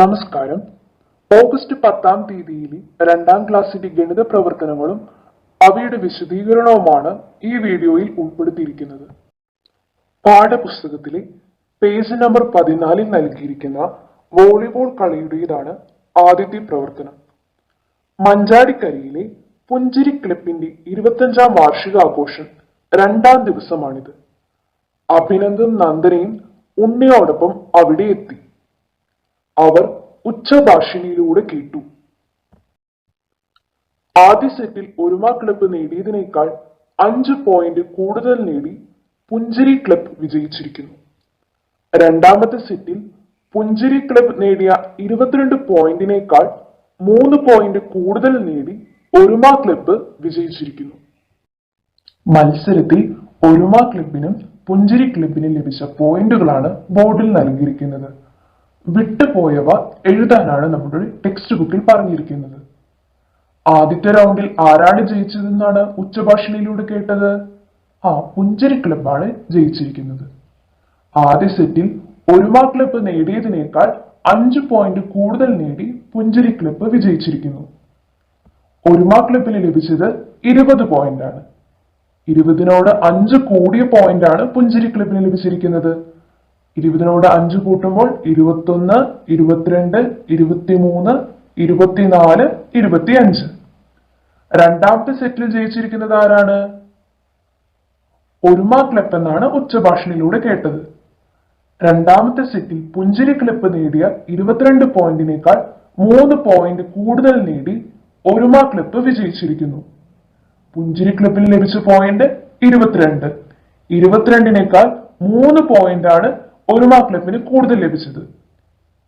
നമസ്കാരം. ഓഗസ്റ്റ് പത്താം തീയതിയിലെ രണ്ടാം ക്ലാസ്സിന്റെ ഗണിത പ്രവർത്തനങ്ങളും അവയുടെ വിശദീകരണവുമാണ് ഈ വീഡിയോയിൽ ഉൾപ്പെടുത്തിയിരിക്കുന്നത്. പാഠപുസ്തകത്തിലെ പേജ് നമ്പർ പതിനാലിൽ നൽകിയിരിക്കുന്ന വോളിബോൾ കളിയുടേതാണ് ആദ്യത്തെ പ്രവർത്തനം. മഞ്ചാടിക്കരിയിലെ പുഞ്ചിരി ക്ലബിന്റെ ഇരുപത്തഞ്ചാം വാർഷികാഘോഷം രണ്ടാം ദിവസമാണിത്. അഭിനന്ദൻ നന്ദനയും ഉണ്ണിയോടൊപ്പം അവിടെ എത്തി. അവർ ഉച്ചഭാഷിണിയിലൂടെ കേട്ടു. ആദ്യ സെറ്റിൽ ഒരുമ ക്ലബ്ബ് നേടിയതിനേക്കാൾ അഞ്ച് പോയിന്റ് കൂടുതൽ നേടി പുഞ്ചിരി ക്ലബ് വിജയിച്ചിരിക്കുന്നു. രണ്ടാമത്തെ സെറ്റിൽ പുഞ്ചിരി ക്ലബ് നേടിയ ഇരുപത്തിരണ്ട് പോയിന്റിനേക്കാൾ മൂന്ന് പോയിന്റ് കൂടുതൽ നേടി ഒരുമ ക്ലബ്ബ് വിജയിച്ചിരിക്കുന്നു. മത്സരത്തിൽ ഒരുമ ക്ലബിനും പുഞ്ചിരി ക്ലബിനും ലഭിച്ച പോയിന്റുകളാണ് ബോർഡിൽ നൽകിയിരിക്കുന്നത്. വിട്ടുപോയവ എഴുതാനാണ് നമ്മുടെ ടെക്സ്റ്റ് ബുക്കിൽ പറഞ്ഞിരിക്കുന്നത്. ആദ്യത്തെ റൗണ്ടിൽ ആരാണ് ജയിച്ചതെന്നാണ് ഉച്ചഭാഷണിയിലൂടെ കേട്ടത്. ആ പുഞ്ചിരി ക്ലബാണ് ജയിച്ചിരിക്കുന്നത്. ആദ്യ സെറ്റിൽ ഒരുമ ക്ലബ് നേടിയതിനേക്കാൾ അഞ്ച് പോയിന്റ് കൂടുതൽ നേടി പുഞ്ചിരി ക്ലബ് വിജയിച്ചിരിക്കുന്നു. ഒരുമ ക്ലബിന് ലഭിച്ചത് ഇരുപത് പോയിന്റാണ് ഇരുപതിനോട് അഞ്ച് കൂടിയ പോയിന്റാണ് പുഞ്ചിരി ക്ലബിന് ലഭിച്ചിരിക്കുന്നത്. ഇരുപതിനോട് അഞ്ച് കൂട്ടുമ്പോൾ ഇരുപത്തൊന്ന് ഇരുപത്തിരണ്ട് ഇരുപത്തിമൂന്ന് ഇരുപത്തിനാല് ഇരുപത്തിയഞ്ച്. രണ്ടാമത്തെ സെറ്റിൽ ജയിച്ചിരിക്കുന്നത് ആരാണ്? ഒരുമ ക്ലപ്പ് എന്നാണ് ഉച്ചഭാഷണിലൂടെ കേട്ടത്. രണ്ടാമത്തെ സെറ്റിൽ പുഞ്ചിരി ക്ലപ്പ് നേടിയ ഇരുപത്തിരണ്ട് പോയിന്റിനേക്കാൾ മൂന്ന് പോയിന്റ് കൂടുതൽ നേടി ഒരുമ ക്ലപ്പ് വിജയിച്ചിരിക്കുന്നു. പുഞ്ചിരി ക്ലബിന് ലഭിച്ച പോയിന്റ് ഇരുപത്തിരണ്ട്. ഇരുപത്തിരണ്ടിനേക്കാൾ മൂന്ന് പോയിന്റ് ആണ് മാർക്ക് ലഭിന് കൂടുതൽ ലഭിച്ചത്.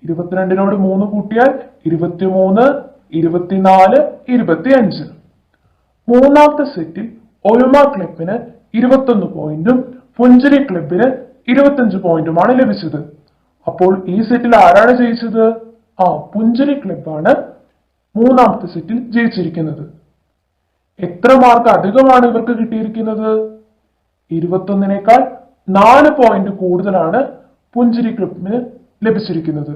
ഇരുപത്തിരണ്ടിനോട് മൂന്ന് കൂട്ടിയാൽ ഇരുപത്തിമൂന്ന് ഇരുപത്തിനാല് ഇരുപത്തിയഞ്ച്. മൂന്നാമത്തെ സെറ്റിൽ ഒരുമ ക്ലബിന് ഇരുപത്തൊന്ന് പോയിന്റും പുഞ്ചിരി ക്ലബിന് ഇരുപത്തഞ്ച് പോയിന്റുമാണ് ലഭിച്ചത്. അപ്പോൾ ഈ സെറ്റിൽ ആരാണ് ജയിച്ചത്? ആ പുഞ്ചിരി ക്ലബാണ് മൂന്നാമത്തെ സെറ്റിൽ ജയിച്ചിരിക്കുന്നത്. എത്ര മാർക്ക് അധികമാണ് ഇവർക്ക് കിട്ടിയിരിക്കുന്നത്? ഇരുപത്തൊന്നിനേക്കാൾ നാല് പോയിന്റ് കൂടുതലാണ് പുഞ്ചിരി ക്ലബിന് ലഭിച്ചിരിക്കുന്നത്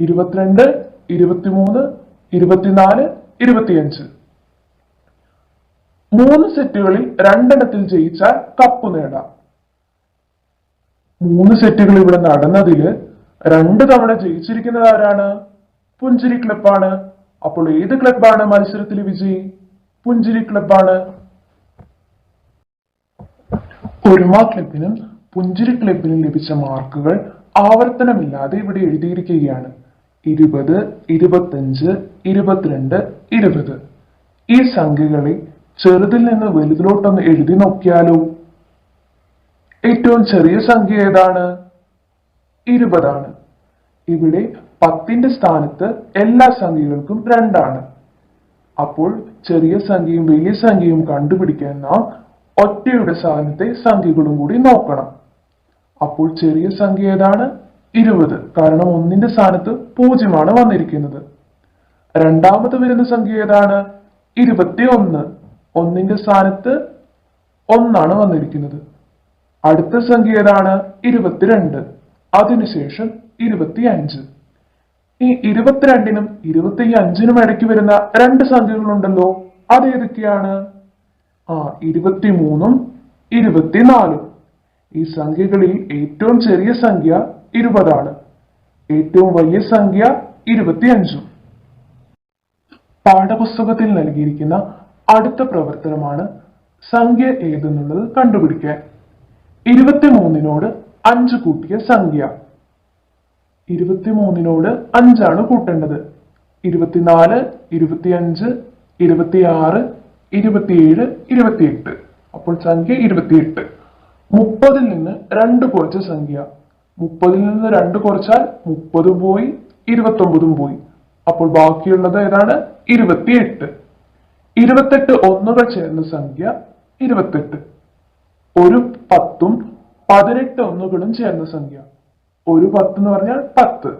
ഇരുപത്തിരണ്ട് ഇരുപത്തിമൂന്ന് ഇരുപത്തിനാല് ഇരുപത്തിയഞ്ച്. മൂന്ന് സെറ്റുകളിൽ രണ്ടെണ്ണത്തിൽ ജയിച്ചാൽ കപ്പ് നേടാം. മൂന്ന് സെറ്റുകൾ ഇവിടെ നടന്നതിൽ രണ്ട് തവണ ജയിച്ചിരിക്കുന്നത് ആരാണ്? പുഞ്ചിരി ക്ലബാണ് അപ്പോൾ ഏത് ക്ലബാണ് മത്സരത്തിൽ വിജയി? പുഞ്ചിരി ക്ലബാണ് ഒരുമ ക്ലബിനും പുഞ്ചിരി ക്ലബിനും ലഭിച്ച മാർക്കുകൾ ആവർത്തനമില്ലാതെ ഇവിടെ എഴുതിയിരിക്കുകയാണ്. ഇരുപത് ഇരുപത്തഞ്ച് ഇരുപത്തിരണ്ട് ഇരുപത്. ഈ സംഖ്യകളെ ചെറുതിൽ നിന്ന് വലുതിലോട്ടൊന്ന് എഴുതി നോക്കിയാലോ? ഏറ്റവും ചെറിയ സംഖ്യ ഏതാണ്? ഇരുപതാണ്. ഇവിടെ പത്തിന്റെ സ്ഥാനത്ത് എല്ലാ സംഖ്യകൾക്കും രണ്ടാണ്. അപ്പോൾ ചെറിയ സംഖ്യയും വലിയ സംഖ്യയും കണ്ടുപിടിക്കാൻ നാം ഒറ്റയുടെ സ്ഥാനത്തെ സംഖ്യകളും കൂടി നോക്കണം. അപ്പോൾ ചെറിയ സംഖ്യ ഏതാണ്? ഇരുപത്. കാരണം ഒന്നിന്റെ സ്ഥാനത്ത് പൂജ്യമാണ് വന്നിരിക്കുന്നത്. രണ്ടാമത് വരുന്ന സംഖ്യ ഏതാണ്? ഇരുപത്തി ഒന്ന് ഒന്നിന്റെ സ്ഥാനത്ത് ഒന്നാണ് വന്നിരിക്കുന്നത്. അടുത്ത സംഖ്യ ഏതാണ്? ഇരുപത്തിരണ്ട്. അതിനുശേഷം ഇരുപത്തിയഞ്ച്. ഈ ഇരുപത്തിരണ്ടിനും ഇരുപത്തി അഞ്ചിനും ഇടയ്ക്ക് വരുന്ന രണ്ട് സംഖ്യകളുണ്ടല്ലോ. അതേതൊക്കെയാണ് ആ ഇരുപത്തിമൂന്നും ഇരുപത്തിനാലും. ഈ സംഖ്യകളിൽ ഏറ്റവും ചെറിയ സംഖ്യ ഇരുപതാണ്. ഏറ്റവും വലിയ സംഖ്യ ഇരുപത്തിയഞ്ചും. പാഠപുസ്തകത്തിൽ നൽകിയിരിക്കുന്ന അടുത്ത പ്രവർത്തനമാണ് സംഖ്യ ഏതെന്നുള്ളത് കണ്ടുപിടിക്കാൻ. ഇരുപത്തിമൂന്നിനോട് അഞ്ച് കൂട്ടിയ സംഖ്യ. ഇരുപത്തിമൂന്നിനോട് അഞ്ചാണ് കൂട്ടേണ്ടത്. ഇരുപത്തിനാല് ഇരുപത്തിയഞ്ച് ഇരുപത്തിയാറ് ഇരുപത്തിയേഴ് ഇരുപത്തിയെട്ട്. അപ്പോൾ സംഖ്യ ഇരുപത്തിയെട്ട്. മുപ്പതിൽ നിന്ന് രണ്ട് കുറച്ച സംഖ്യ. മുപ്പതിൽ നിന്ന് രണ്ട് കുറച്ചാൽ മുപ്പതും പോയി ഇരുപത്തൊമ്പതും പോയി. അപ്പോൾ ബാക്കിയുള്ളത് ഏതാണ്? ഇരുപത്തിയെട്ട്. ഇരുപത്തെട്ട് ഒന്നുകൾ ചേർന്ന സംഖ്യ ഇരുപത്തെട്ട്. ഒരു പത്തും പതിനെട്ട് ഒന്നുകളും ചേർന്ന സംഖ്യ. ഒരു പത്ത് എന്ന് പറഞ്ഞാൽ പത്ത്.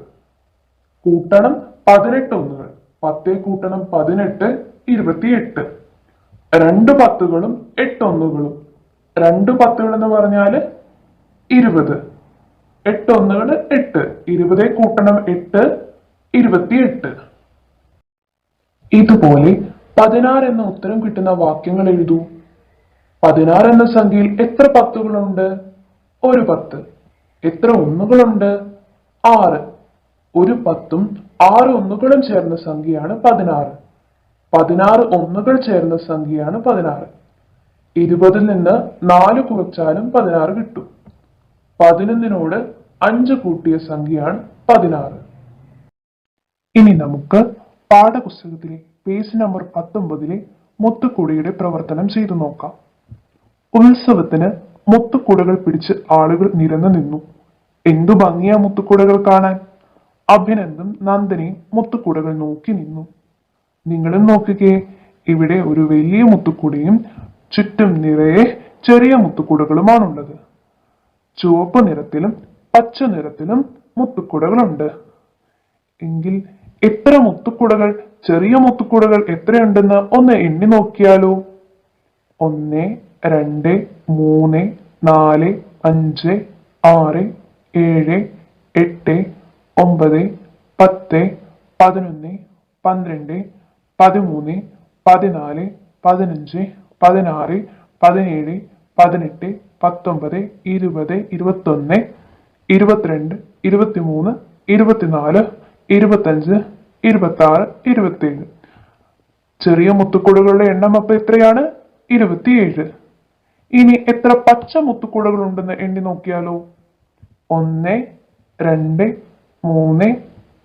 കൂട്ടണം പതിനെട്ട് ഒന്നുകൾ. പത്തേ കൂട്ടണം പതിനെട്ട് ഇരുപത്തിയെട്ട്. രണ്ട് പത്തുകളും എട്ട് ഒന്നുകളും. രണ്ട് പത്തുകൾ എന്ന് പറഞ്ഞാൽ ഇരുപത്. എട്ട് ഒന്നുകൾ എട്ട്. ഇരുപതേ കൂട്ടണം എട്ട് ഇരുപത്തിയെട്ട്. ഇതുപോലെ പതിനാറ് എന്ന ഉത്തരം കിട്ടുന്ന വാക്യങ്ങൾ എഴുതൂ. പതിനാറ് എന്ന സംഖ്യയിൽ എത്ര പത്തുകളുണ്ട്? ഒരു പത്ത്. എത്ര ഒന്നുകളുണ്ട്? ആറ്. ഒരു പത്തും ആറ് ഒന്നുകളും ചേർന്ന സംഖ്യയാണ് പതിനാറ്. പതിനാറ് ഒന്നുകൾ ചേർന്ന സംഖ്യയാണ് പതിനാറ്. ഇരുപതിൽ നിന്ന് നാല് കുറച്ചാലും പതിനാറ് കിട്ടും. പതിനൊന്നിനോട് അഞ്ച് കൂട്ടിയ സംഖ്യയാണ് പതിനാറ്. ഇനി നമുക്ക് പാഠപുസ്തകത്തിലെ പേജ് നമ്പർ പത്തൊമ്പതിലെ മുത്തുക്കുടയുടെ പ്രവർത്തനം ചെയ്തു നോക്കാം. ഉത്സവത്തിന് മുത്തുക്കുടകൾ പിടിച്ച് ആളുകൾ നിരന്നു നിന്നു. എന്തു ഭംഗിയാ മുത്തുക്കുടകൾ കാണാൻ. അഭിനന്ദും നന്ദനയും മുത്തുക്കുടകൾ നോക്കി നിന്നു. നിങ്ങളും നോക്കുകയെ ഇവിടെ ഒരു വലിയ മുത്തുക്കുടയും ചുറ്റും നിറയെ ചെറിയ മുത്തുക്കുടകളുമാണുള്ളത്. ചുവപ്പ് നിറത്തിലും പച്ച നിറത്തിലും മുത്തുക്കുടകളുണ്ട്. എങ്കിൽ എത്ര മുത്തുക്കുടകൾ ചെറിയ മുത്തുക്കുടകൾ എത്രയുണ്ടെന്ന് ഒന്ന് എണ്ണി നോക്കിയാലോ? ഒന്ന് രണ്ട് മൂന്ന് നാല് അഞ്ച് ആറ് ഏഴ് എട്ട് ഒമ്പത് പത്ത് പതിനൊന്ന് പന്ത്രണ്ട് പതിമൂന്ന് പതിനാല് പതിനഞ്ച് പതിനാറ് പതിനേഴ് പതിനെട്ട് പത്തൊമ്പത് ഇരുപത് ഇരുപത്തൊന്ന് ഇരുപത്തിരണ്ട് ഇരുപത്തിമൂന്ന് ഇരുപത്തിനാല് ഇരുപത്തഞ്ച് ഇരുപത്താറ് ഇരുപത്തേഴ്. ചെറിയ മുത്തുക്കൂടുകളുടെ എണ്ണം അപ്പൊ എത്രയാണ്? ഇരുപത്തിയേഴ്. ഇനി എത്ര പച്ച മുത്തുക്കൂടുകൾ ഉണ്ടെന്ന് എണ്ണി നോക്കിയാലോ? ഒന്ന് രണ്ട് മൂന്ന്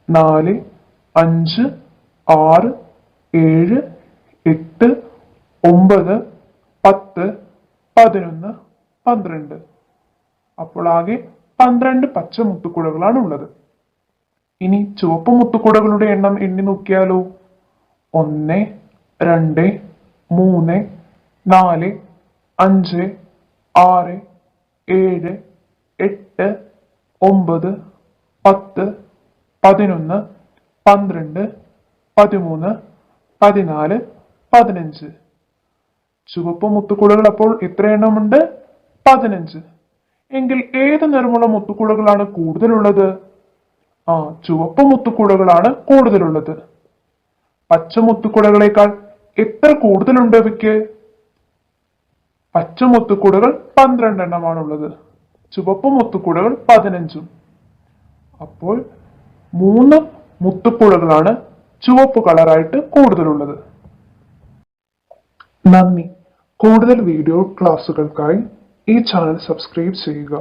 നാല് അഞ്ച് ആറ് ഏഴ് എട്ട് ഒമ്പത് പത്ത് പതിനൊന്ന് പന്ത്രണ്ട്. അപ്പോൾ ആകെ പന്ത്രണ്ട് പച്ച മുത്തുക്കുടകളാണ് ഉള്ളത്. ഇനി ചുവപ്പ് മുത്തുക്കുടകളുടെ എണ്ണം എണ്ണി നോക്കിയാലോ? ഒന്ന് രണ്ട് മൂന്ന് നാല് അഞ്ച് ആറ് ഏഴ് എട്ട് ഒമ്പത് പത്ത് പതിനൊന്ന് പന്ത്രണ്ട് പതിമൂന്ന് പതിനാല് പതിനഞ്ച്. ചുവപ്പ് മുത്തുക്കുളകൾ അപ്പോൾ എത്ര എണ്ണമുണ്ട്? പതിനഞ്ച്. എങ്കിൽ ഏത് നിറമുള്ള മുത്തുക്കുളകളാണ് കൂടുതലുള്ളത്? ആ ചുവപ്പ് മുത്തുക്കുളകളാണ് കൂടുതലുള്ളത്. പച്ച മുത്തുക്കുടകളേക്കാൾ എത്ര കൂടുതലുണ്ട് അവയ്ക്ക്? പച്ച മുത്തുക്കുടകൾ പന്ത്രണ്ടെണ്ണമാണുള്ളത് ചുവപ്പ് മുത്തുക്കുളകൾ പതിനഞ്ചും. അപ്പോൾ മൂന്ന് മുത്തുക്കുളകളാണ് ചുവപ്പ് കളറായിട്ട് കൂടുതലുള്ളത്. നന്ദി. കൂടുതൽ വീഡിയോ ക്ലാസുകൾക്കായി ഈ ചാനൽ സബ്സ്ക്രൈബ് ചെയ്യുക.